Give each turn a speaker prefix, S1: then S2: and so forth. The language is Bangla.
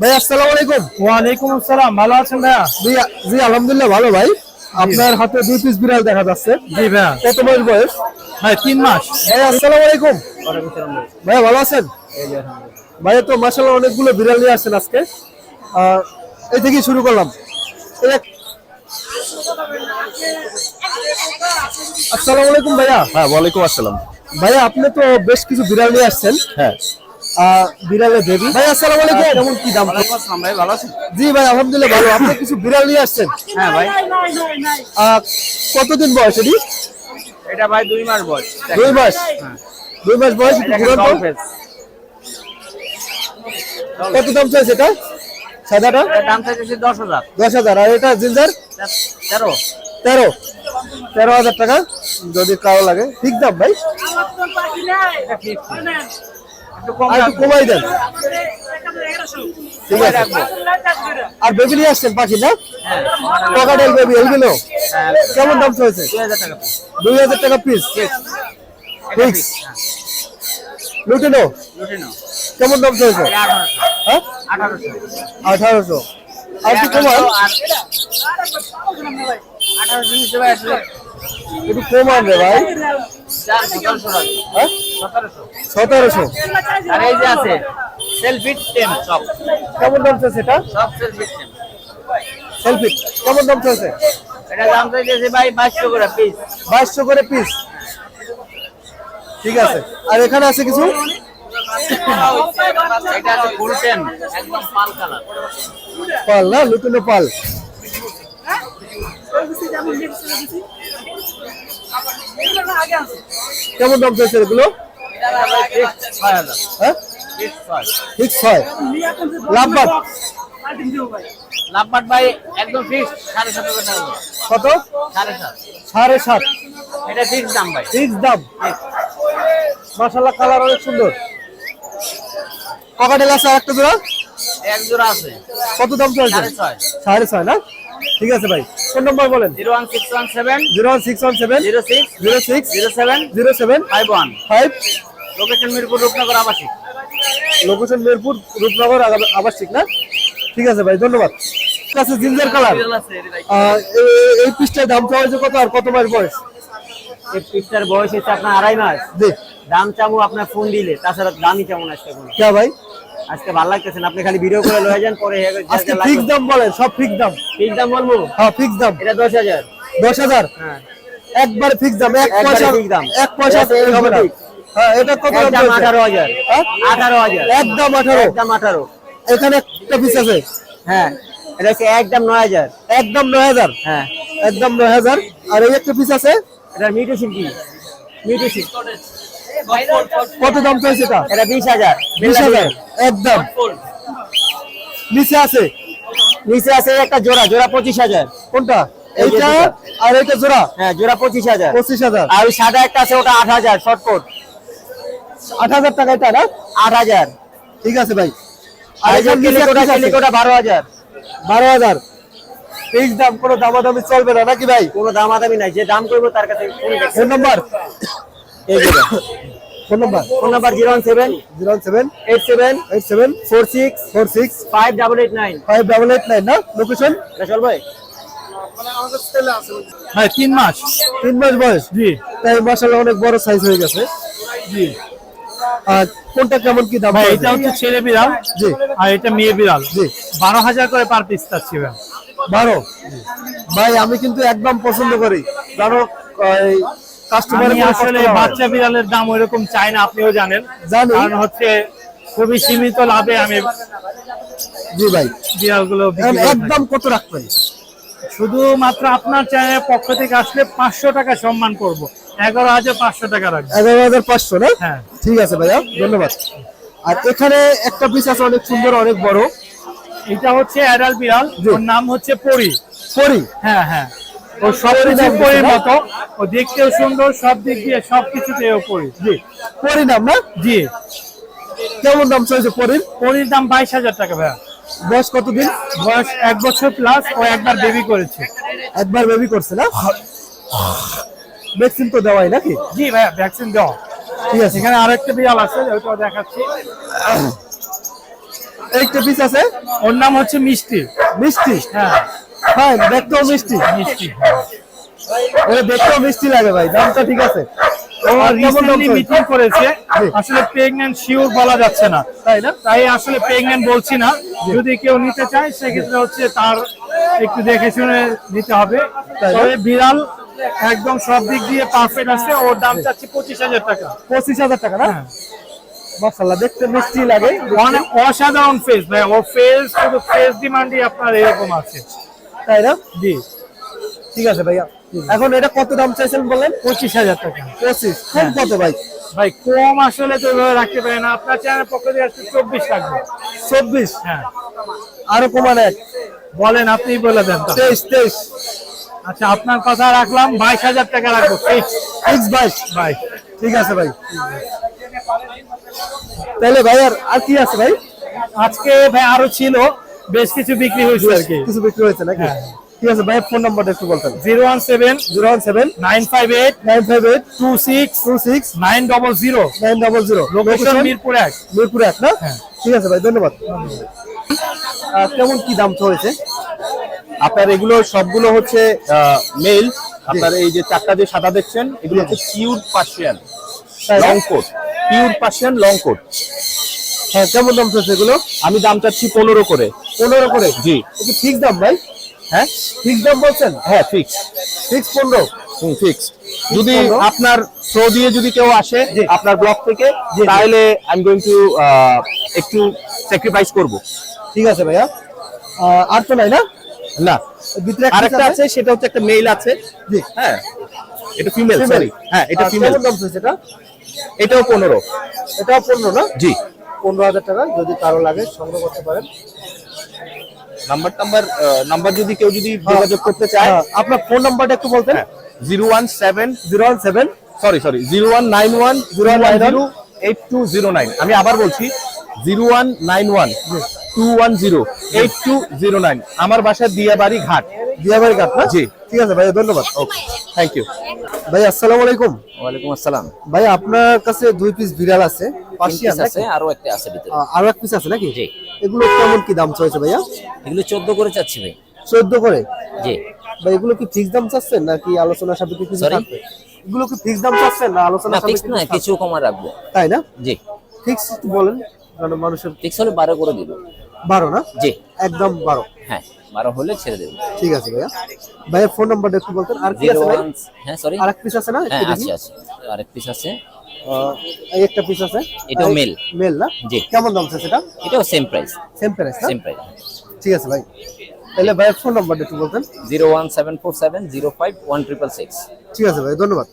S1: ভাই আসসালামু আলাইকুম।
S2: ওয়ালাইকুম আসসালাম ভালো আছেন ভাইয়া?
S1: জি জি আলহামদুলিল্লাহ ভালো ভাই। আপনার হাতে দুই পিস বিড়াল দেখা যাচ্ছে।
S2: জি ভাইয়া।
S1: কত মাস বয়স?
S2: ভাই তিন মাস।
S1: ভাই আসসালামু আলাইকুম। ভাইয়া ভালো আছেন? ভাইয়া তো মাসাল্লাহ অনেকগুলো বিড়াল নিয়ে আসছেন আজকে। আহ, এই থেকেই শুরু করলাম। এই আসসালামু আলাইকুম ভাইয়া।
S3: হ্যাঁ ওয়ালাইকুম আসসালাম।
S1: ভাইয়া আপনি তো বেশ কিছু বিড়াল নিয়ে আসছেন।
S3: হ্যাঁ।
S1: বিড়ালের দেবী ভাই আসসালামু আলাইকুম। কেমন কি দাম?
S3: আসসালাম ভাই ভালো আছেন?
S1: জি ভাই আলহামদুলিল্লাহ ভালো। আপনি কিছু বিড়াল নিয়ে আসছেন?
S3: হ্যাঁ ভাই।
S1: আহ, কতদিন বয়স এটি?
S3: এটা ভাই দুই মাস বয়স।
S1: দুই মাস? দুই মাস বয়স। কত দাম চাইছে এটা? সাদাটা
S3: দাম চাইতেছি দশ হাজার।
S1: দশ হাজার। আর এটা জিঞ্জার?
S3: তেরো।
S1: তেরো। তেরো হাজার টাকা। যদি কারও লাগে। ঠিক দাম ভাই।
S3: একটু
S1: কমাই দেন। ঠিক আছে। আর নিয়ে আসছেন পাখি না? পকাটেল বেবি এইগুলো কেমন দাম চলছে?
S3: দুই হাজার টাকা
S1: পিস ফিক্স। লুটিনো। কেমন দাম চলছে?
S3: আঠারোশো।
S1: হ্যাঁ?
S3: আঠারোশো।
S1: আর একটু কমান। একটু কমান রে ভাই।
S3: সতেরোশো।
S1: হ্যাঁ
S3: আর এই যে আছে সব
S1: কেমন দাম চলছে এটা?
S3: সব সেলফিট টেম
S1: সেলফি কেমন দাম চলছে
S3: এটা দাম চাইতেছি ভাই বাইশশো করে পিস
S1: বাইশশো করে পিস ঠিক আছে। আর এখানে আছে কিছু?
S3: এটা আছে ফুল টেম একদম পাল কালার
S1: পাল না লুটিনো পাল। কেমন দাম চলছে এগুলো? হ্যাঁ?
S3: লাভবাট? ভাই একদম ফিক্স সাড়ে সাত।
S1: কত?
S3: সাড়ে সাত।
S1: সাড়ে সাত।
S3: এটা ফিক্স দাম ভাই।
S1: ফিক্স দাম। কালার অনেক সুন্দর। আছে একটা জোড়া?
S3: এক জোড়া আছে।
S1: কত দাম চলছে
S3: সাড়ে ছয়।
S1: সাড়ে ছয় না? ঠিক আছে ভাই। ফোন নম্বর বলেন?
S3: Zero one six one seven
S1: zero one six one seven
S3: zero six
S1: zero six
S3: zero seven
S1: zero seven
S3: five one.
S1: Five.
S3: Location Mirpur Rupnagar আবাসিক।
S1: লোকেশন মিরপুর রূপনগর আবাসিক না? ঠিক আছে ভাই ধন্যবাদ। কাছে জিঞ্জার কালার। এই পিসটার দাম চাওয়া হয়েছে কত আর কত মাস বয়স?
S3: এই পিকটার বয়স হচ্ছে আপনার আড়াই মাস।
S1: জি।
S3: দাম চামু আপনার ফোন দিলে তাছাড়া দামই কেমন
S1: কে ভাই?
S3: আজকে ভালো লাগতেছে আপনি খালি ভিডিও করে লয়ে যান পরে
S1: আজকে ফিক্স দাম বলেন সব ফিক্স দাম।
S3: ঠিক দাম বলব?
S1: হ্যাঁ ফিক্স দাম।
S3: এটা দশ হাজার।
S1: দশ হাজার?
S3: হ্যাঁ।
S1: একবার ফিক্স দাম এক পয়সা
S3: fix দাম।
S1: এক পয়সা হবে না। হ্যাঁ এটা কত দাম
S3: একদম
S1: চলছে?
S3: আঠারো হাজার।
S1: হ্যাঁ?
S3: আঠারো হাজার।
S1: একদম আঠারো।
S3: একদম আঠারো।
S1: এখানে একটা পিস আছে।
S3: হ্যাঁ। এটা হচ্ছে একদম নয় হাজার।
S1: একদম নয় হাজার?
S3: হ্যাঁ।
S1: একদম নয় হাজার। আর এই একটা পিস আছে?
S3: এটা মিউটেশন কি মিউটেশন
S1: কত দাম চলছে এটা?
S3: এটা বিশ হাজার।
S1: বিশ হাজার? একদম। নিচে আছে?
S3: নিচে আছে একটা জোড়া জোড়া পঁচিশ হাজার।
S1: কোনটা?
S3: এই
S1: এইটা আর এইটা জোড়া?
S3: হ্যাঁ জোড়া পঁচিশ হাজার।
S1: পঁচিশ হাজার।
S3: আর ওই সাদা একটা আছে ওটা আট হাজার শর্টকট।
S1: আট হাজার টাকা এটা না?
S3: আট হাজার।
S1: ঠিক আছে ভাই।
S3: আর এই যে বারো হাজার।
S1: বারো হাজার। ফিক্স দাম কোনো দামাদামি চলবে না নাকি ভাই?
S3: কোনো দামাদামি নাই যে দাম করব তার কাছে ফোন
S1: নাম্বার?
S3: এই যে
S1: phone number?
S3: Phone number zero one seven
S1: zero seven
S3: eight seven
S1: eight seven
S3: four six
S1: four six
S3: five double eight nine.
S1: Five double eight nine না? লোকেশন
S3: এটা চলবে
S2: ভাই তিন মাস।
S1: তিন মাস বয়স?
S2: জি।
S1: তাই মাসাল্লাহ অনেক বড় সাইজ হয়ে গেছে।
S2: জি।
S1: আর কোনটা কেমন কি দাম
S2: ভাই এটা হচ্ছে ছেলে বিড়াল
S1: জি।
S2: আর এটা মেয়ে বিড়াল।
S1: জি।
S2: বারো হাজার করে পার পিস চাচ্ছি ভাই।
S1: বারো? ভাই আমি কিন্তু একদম পছন্দ করি। কারণ কাস্টমার
S2: আসলে বাচ্চা বিড়ালের দাম ওইরকম চাই না আপনিও জানেন। কারণ হচ্ছে খুবই সীমিত লাভে আমি
S1: জি ভাই।
S2: বিড়ালগুলো।
S1: একদম কত রাখবেন?
S2: শুধুমাত্র আপনার চ্যানেলের পক্ষ থেকে আসলে পাঁচশো টাকা সম্মান করব। এগারো হাজার পাঁচশো টাকা রাখব।
S1: এগারো হাজার পাঁচশো না?
S2: হ্যাঁ।
S1: ঠিক আছে ভাইয়া ধন্যবাদ। আর এখানে একটা পিস আছে অনেক সুন্দর অনেক বড়।
S2: এটা হচ্ছে অ্যাডাল বিড়াল। ওর নাম হচ্ছে পরি।
S1: পরি?
S2: হ্যাঁ হ্যাঁ। ও সব কিছু পরির মতো ও দেখতেও সুন্দর সব দিক দিয়ে সব কিছুতে পরি।
S1: জি। পরি নাম না?
S2: জি।
S1: কেমন দাম চলছে পরির?
S2: পরির দাম বাইশ হাজার টাকা ভাইয়া।
S1: বয়স কতদিন?
S2: বয়স এক বছর প্লাস ও একবার বেবি করেছে।
S1: একবার বেবি করছে না? ভ্যাকসিন তো দেওয়াই নাকি?
S2: জি ভাইয়া ভ্যাকসিন দেওয়া।
S1: ঠিক আছে।
S2: এখানে আরেকটা বিড়াল আছে ওইটাও দেখাচ্ছি।
S1: একটা পিস আছে?
S2: ওর নাম হচ্ছে মিষ্টি।
S1: মিষ্টি?
S2: হ্যাঁ।
S1: হ্যাঁ দেখতেও মিষ্টি।
S2: মিষ্টি।
S1: এটা দেখতেও মিষ্টি লাগে ভাই দামটা ঠিক আছে।
S2: ও? মিটিং করেছে? আসলে প্রেগন্যান্ট শিওর বলা যাচ্ছে না।
S1: তাই না?
S2: তাই আসলে প্রেগন্যান্ট বলছি না। যদি কেউ নিতে চায় সেক্ষেত্রে হচ্ছে তার একটু দেখে শুনে নিতে হবে। তবে বিড়াল একদম সব দিক দিয়ে পারফেক্ট আছে। ওর দাম চাচ্ছি পঁচিশ হাজার টাকা।
S1: পঁচিশ হাজার টাকা না?
S2: হ্যাঁ।
S1: দেখতে মিষ্টি লাগে।
S2: অনেক অসাধারণ ফেস ভাই। ওর ফেস শুধু ফেস ডিমান্ডই আপনার এরকম আছে।
S1: তাই না?
S2: জি।
S1: ঠিক আছে ভাইয়া। এখন এটা কত দাম চাইছেন বলেন?
S2: পঁচিশ হাজার টাকা।
S1: পঁচিশ। কম কত ভাই?
S2: ভাই কম আসলে তো এভাবে রাখতে পারে না। আপনার চ্যানেল পক্ষ থেকে আসছে চব্বিশ থাকবে
S1: চব্বিশ?
S2: হ্যাঁ।
S1: আরও কমান এক।
S2: বলেন আপনিই বলে দেন
S1: তেইশ তেইশ।
S2: আচ্ছা আপনার কথা রাখলাম। বাইশ হাজার টাকা রাখব। ফিক্স।
S1: এক্স বাইশ।
S2: ভাই।
S1: ঠিক আছে ভাই। তাহলে ভাই আর কি আছে ভাই?
S2: আজকে ভাই আরও ছিল। বেশ কিছু বিক্রি হয়েছে আর কি।
S1: কিছু বিক্রি হয়েছে নাকি?
S2: হ্যাঁ।
S1: ঠিক আছে ভাই ফোন নাম্বারটা একটু বলতেন।
S2: Zero one seven
S1: zero one seven
S2: nine five eight
S1: nine five eight
S2: two six
S1: two six
S2: nine double zero
S1: nine double zero.
S2: Location Mirpur এক।
S1: মিরপুর এক না?
S2: হ্যাঁ।
S1: ঠিক আছে ভাই ধন্যবাদ। কেমন কি দাম চলেছে?
S4: আপনার এগুলো সবগুলো হচ্ছে মেল আপনার এই যে চারটা যে সাদা দেখছেন এগুলো হচ্ছে pure Persian long coat pure Persian long coat
S1: হ্যাঁ কেমন দাম চলছে এগুলো?
S4: আমি দাম চাচ্ছি পনেরো করে।
S1: পনেরো করে?
S4: জি।
S1: ফিক্স দাম ভাই?
S4: হ্যাঁ?
S1: ফিক্স দাম বলছেন?
S4: হ্যাঁ ফিক্স
S1: ফিক্স পনেরো?
S4: ফিক্স যদি আপনার থ্রো দিয়ে যদি কেউ আসে। আপনার ব্লক থেকে। তাহলে আই এম গোয়িং টু একটু স্যাক্রিফাইস করব।
S1: ঠিক আছে ভাইয়া। আর তো নাই না?
S4: না।
S1: ভিতরে
S4: আরেকটা আছে? সেটা হচ্ছে একটা মেল আছে।
S1: জি।
S4: হ্যাঁ। এটা ফিমেল সরি হ্যাঁ এটা ফিমেল
S1: দাম এটা?
S4: এটাও পনেরো।
S1: এটাও পনেরো না?
S4: জি।
S1: পনেরো হাজার টাকা যদি কারও লাগে সংগ্রহ করতে পারেন।
S4: নাম্বার টাম্বার নাম্বার যদি কেউ যদি যোগাযোগ করতে চায়
S1: হ্যাঁ, আপনার ফোন নাম্বারটা একটু বলতেন।
S4: Zero one seven
S1: zero one seven
S4: sorry sorry zero one nine one zero one zero eight two zero nine আমি আবার বলছি zero one nine one two one zero eight two zero nine আমার বাসা দিয়াবাড়ি ঘাট।
S1: দিয়াবাড়ি কাঠ না
S4: জি।
S1: ঠিক আছে ভাই ধন্যবাদ।
S4: ওকে থ্যাংক ইউ
S1: ভাই আসসালামু আলাইকুম।
S5: ওয়ালাইকুম আসসালাম।
S1: ভাই আপনার কাছে দুই পিস বিড়াল আছে। পার্সিয়ান
S5: আছে আরও একটা আছে ভিতরে।
S1: আরও এক পিস আছে নাকি?
S5: জি।
S1: এগুলো কেমন কি দাম চাইছে ভাইয়া?
S5: এগুলো চোদ্দ করে চাচ্ছি ভাই।
S1: চোদ্দ করে?
S5: জি।
S1: ভাই এগুলো কি ফিক্স দাম চাচ্ছেন নাকি আলোচনা সাপেক্ষে কিছু? থাকবে? এগুলো কি ফিক্স দাম চাচ্ছেন না আলোচনা সাপেক্ষে
S5: না
S1: কিছু
S5: কমা রাখব।
S1: তাই না?
S5: জি।
S1: ফিক্স বলেন কারণ মানুষের
S5: ফিক্স হলে বারো করে দিব।
S1: বারো না?
S5: জি।
S1: একদম বারো।
S5: হ্যাঁ। বারো হলে ছেড়ে দেবো।
S1: ঠিক আছে ভাইয়া। ভাইয়ের ফোন নাম্বারটা একটু বলতেন। আর কি আছে ভাই?
S5: হ্যাঁ সরি
S1: আরেক পিস আছে না?
S5: হ্যাঁ আছে আছে। আরেক পিস আছে।
S1: এই একটা পিস আছে।
S5: এটাও মেল।
S1: মেল না?
S5: জি।
S1: কেমন দাম আছে সেটা
S5: এটাও same price
S1: same price
S5: same price
S1: ঠিক আছে ভাই। তাহলে ভাইয়ের ফোন নাম্বারটা একটু বলতেন।
S5: Zero one seven four seven zero five one triple six.
S1: ঠিক আছে ভাই ধন্যবাদ।